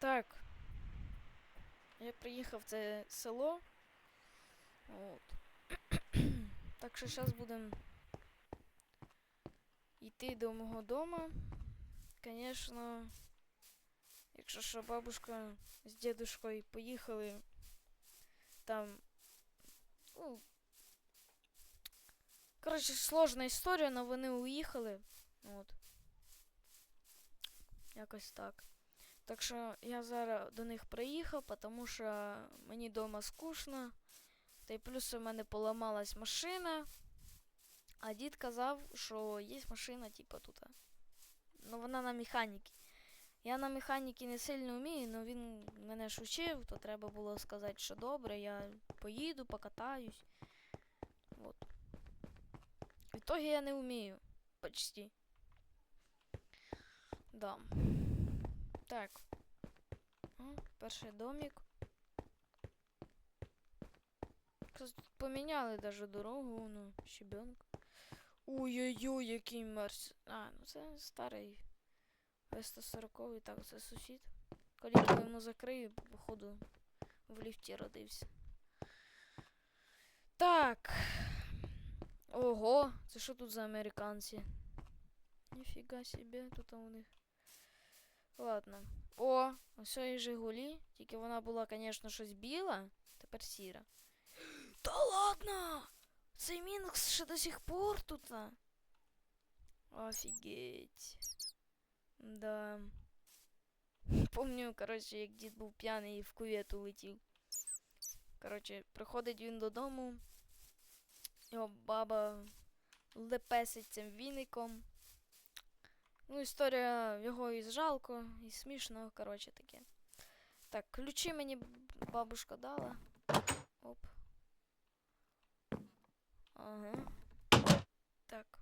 Так. Я приїхав в це село. От. так що зараз будемо йти до мого дома. Звісно, якщо що бабушка з дідушкою поїхали там. Ну, коротше, сложна історія, але вони уїхали. От. Якось так. Так що я зараз до них приїхав, тому що мені вдома скучно. Та й плюс у мене поламалась машина. А дід казав, що є машина, типу, тут. Ну, вона на механіки. Я на механіки не сильно вмію, але він мене ж учив, то треба було сказати, що добре, я поїду, покатаюсь. От. В итоге я не вмію. Почти. Да. Так. О, перший домик. Тут поміняли даже дорогу, ну, щебенка. Ой-ой-ой, який мерз. А, ну це старий. В-140, так, це сусід. Калітку йому закрию, походу, в ліфті родився. Так. Ого, це що тут за американці? Ніфіга себе, тут у них. Ладно. О, ось і Жигулі. Тільки вона була, звісно, щось біла, тепер сіра. Та ладно! Цей Мінкс ще до сих пор тут. Офігеть. Да. Помню, коротше, як дід був п'яний і в кувету летів. Коротше, приходить він додому. Його баба лепесить цим віником. Ну, історія його і жалко, і смішно, коротше таке. Так, ключі мені б- бабушка дала. Оп. Ага. Так.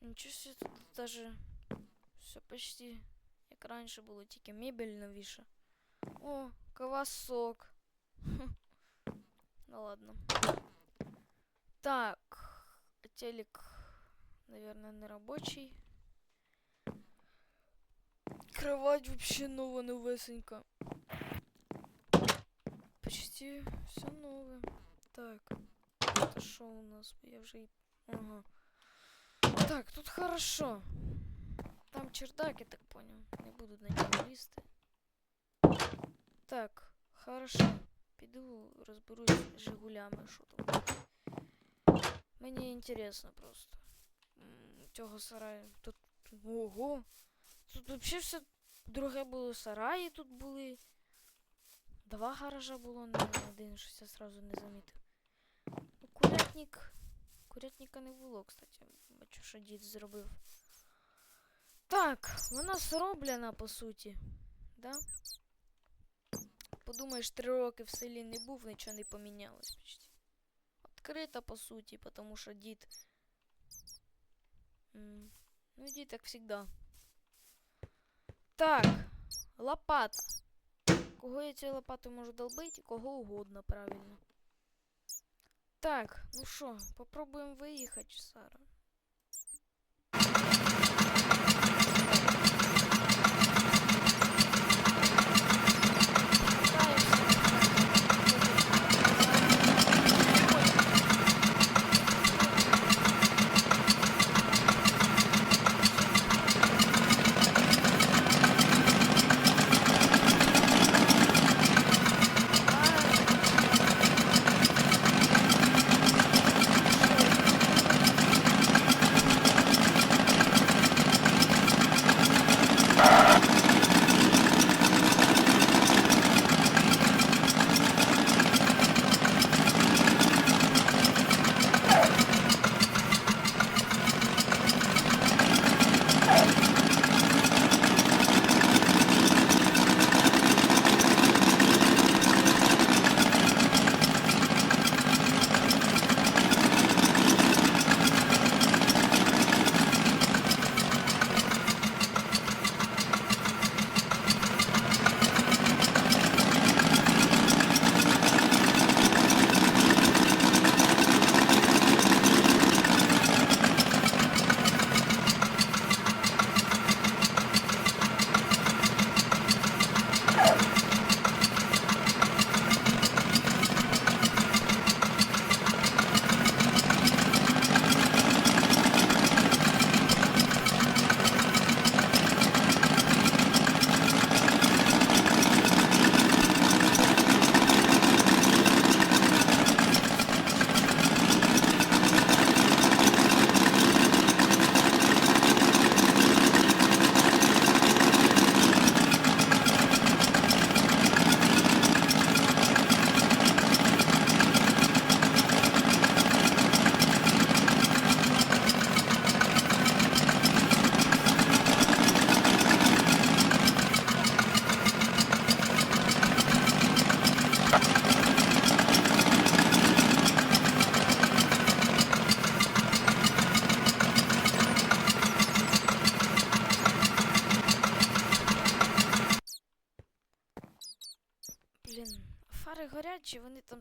Нічого себе тут даже все почти як раніше було, тільки мебель новіша. О, квасок. Хм. Ну ладно. Так. Телек, наверное, не рабочий. Кровать вообще новая, новесенька. Почти все новое. Так. Это что у нас? Я уже... и- Ага. Так, тут хорошо. Там чердак, я так понял. Не буду на нього лізти. Так, хорошо. Піду розберусь з Жигулями, що там. Мені інтересно просто. Цього сараю. Тут. Ого! Тут взагалі все друге було сараї тут були. Два гаража було, не один, щось я сразу не замітив. Ну, Курятник. Курятника не було, кстати. Бачу, що дід зробив. Так, вона зроблена, по суті. Да? Подумаєш, три роки в селі не був, нічого не помінялось почти. Открита, по суті, тому що дід. Ну, дід, як завжди. Так, лопата. Кого я цією лопатою можу долбити? Кого угодно, правильно. Так, ну що, попробуємо виїхати, Сара.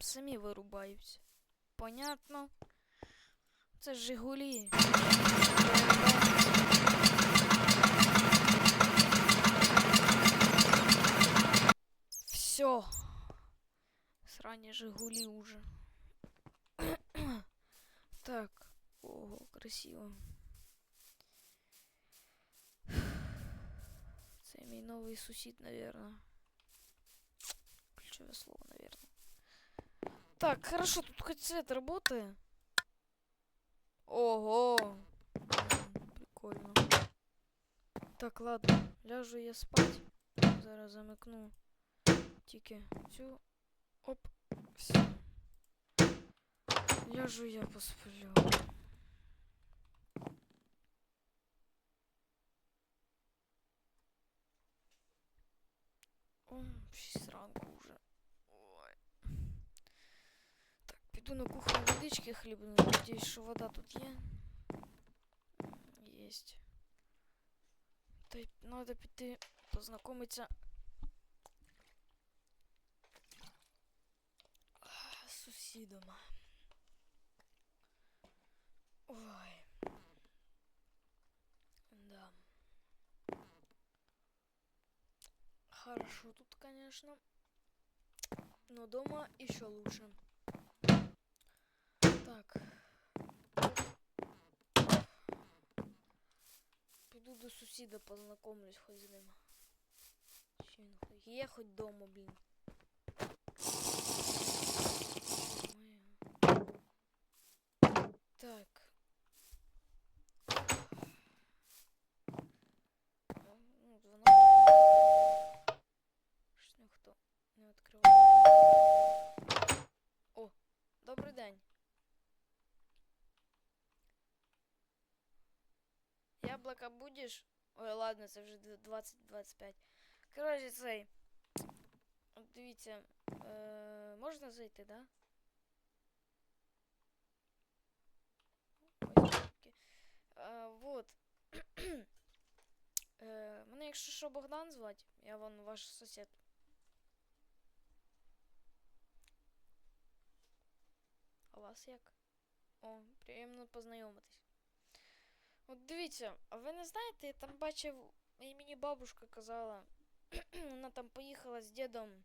самі вирубаються? Понятно. Це ж Жигулі. Все. Срані Жигулі уже. так. Ого, красиво. Це мій новий сусід, наверное. Ключевое слово, наверное. Так, хорошо, тут хоть свет работает. Ого! Прикольно. Так, ладно, ляжу я спать. Зараз замыкну. Тики. Всю. Оп, все. Ляжу я посплю. піду на кухню водички хлібну. Надіюсь, що вода тут є. М, Єсть. Та й надо піти познайомитися а, з сусідом. Ой. Да. Хорошо тут, конечно. Но дома еще лучше. Так. Піду до сусіда познайомлюсь хоч з ним. Чи він хоч є хоч дома, блін. Так. Яблоко будеш? Ой, ладно, це вже 20-25. Коротше, цей. Дивіться, е, можна зайти, да? Е, вот. е, мене, якщо що, Богдан звати, я вон ваш сусід. А вас як? О, приємно познайомитись. От дивіться, а ви не знаєте, я там бачив, і мені бабушка казала, вона там поїхала з дідом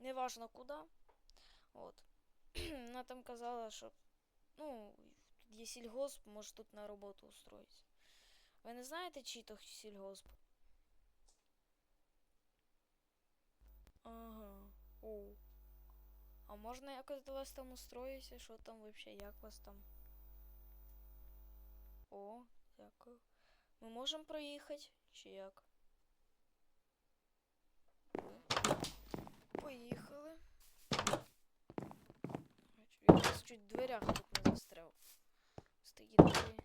неважно куди. От. Вона там казала, що ну, тут є сільгосп, може тут на роботу устроїтися. Ви не знаєте, чий то сільгосп? Ага. О. А можна якось до вас там устроїтися? Що там вообще, як вас там? О, дякую. Ми можемо проїхати? Чи як? Поїхали. Я чуть в дверях тут не застряв. Стоїть двері.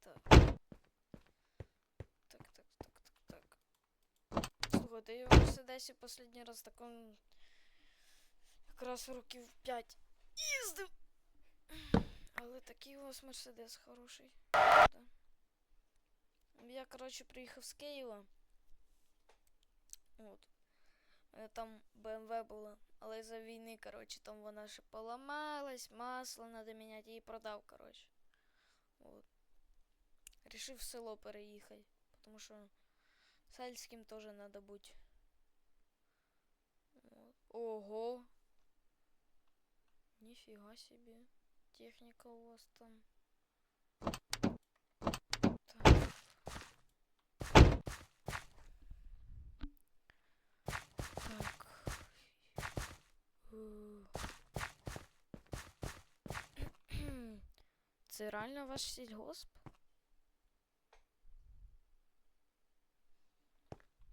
Так. Так, так, так, так, так. Слухайте, я в Мерседесі останній раз так он якраз років 5 їздив. Такий у вас Мерседес хороший. Да. Я, коротше, приїхав з Києва. От. Там БМВ була. Але за війни, коротше, там вона ще поламалась, масло треба міняти, її продав, коротше. От. Рішив в село переїхати. Тому що сельським теж треба бути. Ого. Ніфіга собі. Техніка у вас там. Це реально ваш сільгосп?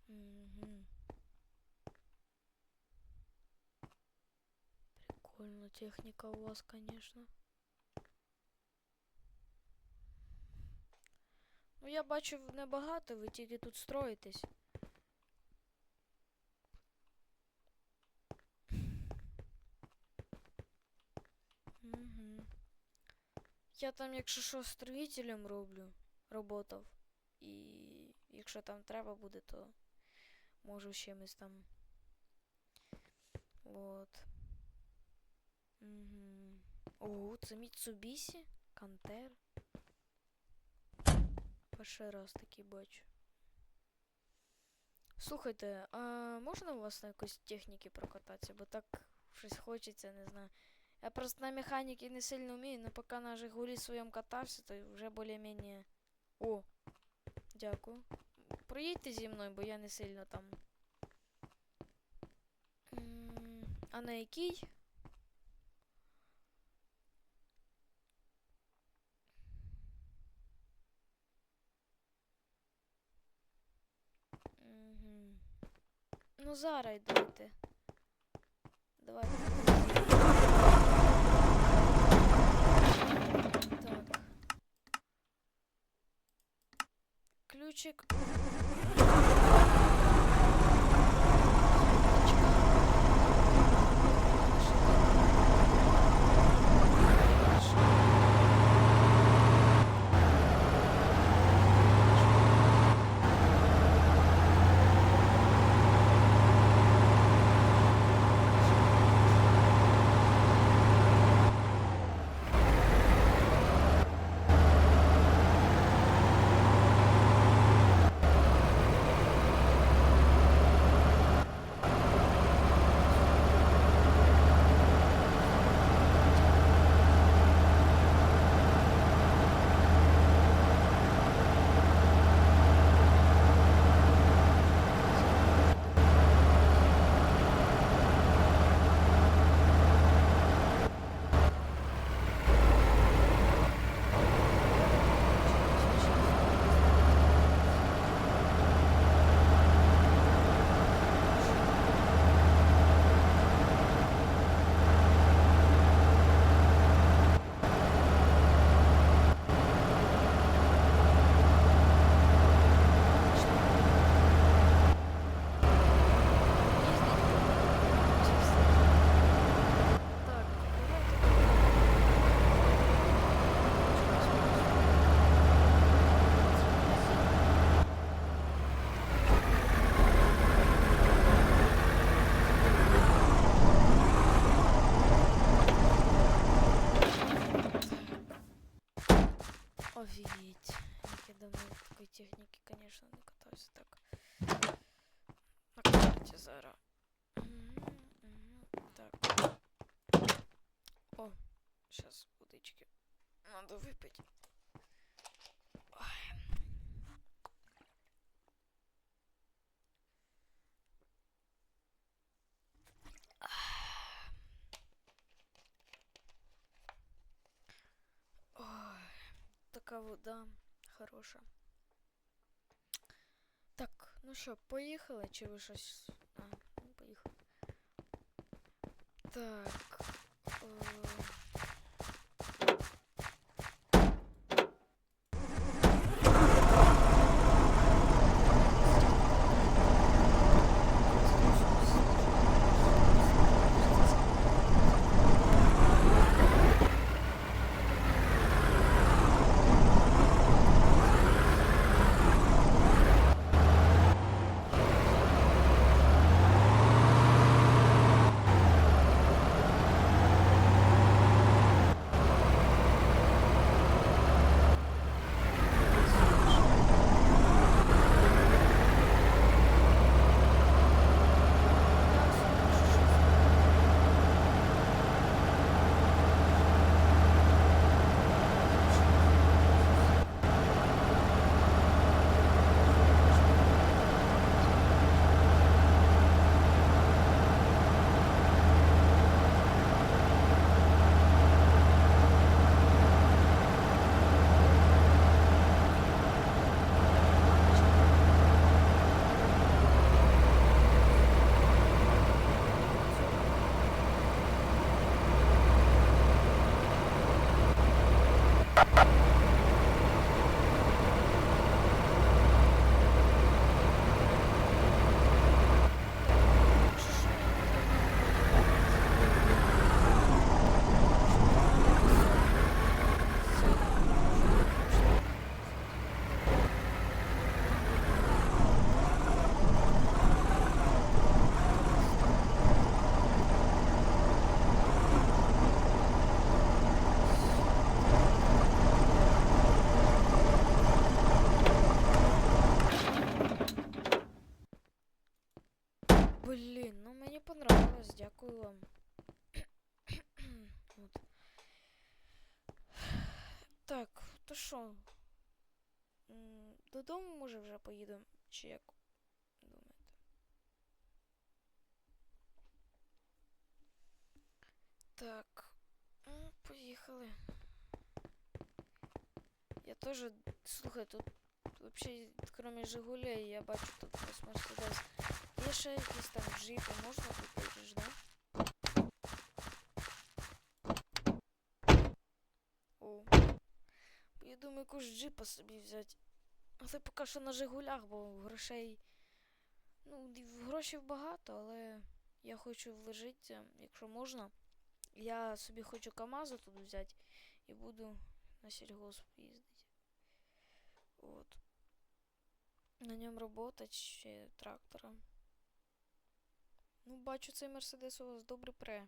Угу. Прикольно, техника у вас, конечно. Я бачу небагато, ви тільки тут строїтесь. Угу. Я там, якщо що, строїтелем роблю, роботав. І якщо там треба буде, то можу чимось там От. Угу. Ого, це Mitsubishi? Кантер. Перший раз такий бачу. Слухайте, а можна у вас на якоїсь техніки прокататися? Бо так щось хочеться, не знаю. Я просто на механіки не сильно вмію, но поки на Жигулі своєму катався, то вже більш-менш... О! Дякую. Проїдьте зі мною, бо я не сильно там. А на якій? Угу. Ну зараз йдете. Давайте. Так. Ключик. Офігеть. Як я давно в такої техніки, конечно, не катався так. На карті зараз. Мгм, мгм. Так. О, сейчас водички надо выпить. Така вода хороша. Так, ну що, поїхали? Чи ви щось. А, ну поїхали. Так. Е... дякую вам. От. Так, то що? Додому може вже поїдемо? Чи як думаєте? Так. Ну, поїхали. Я тоже, слухай, тут вообще, кроме Жигулей, я бачу тут ось Мерседес. Є ще якісь там джипи, можна купити ж? О. Я думаю, якусь джипа собі взяти. Але поки що на Жигулях, бо грошей. Ну, грошей багато, але я хочу вложитися, якщо можна. Я собі хочу КАМАЗа тут взяти і буду на сільгосп їздити. От. На ньому робота ще трактором. Ну, бачу, цей Мерседес у вас добре пре.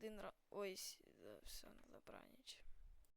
Вже, раз. 7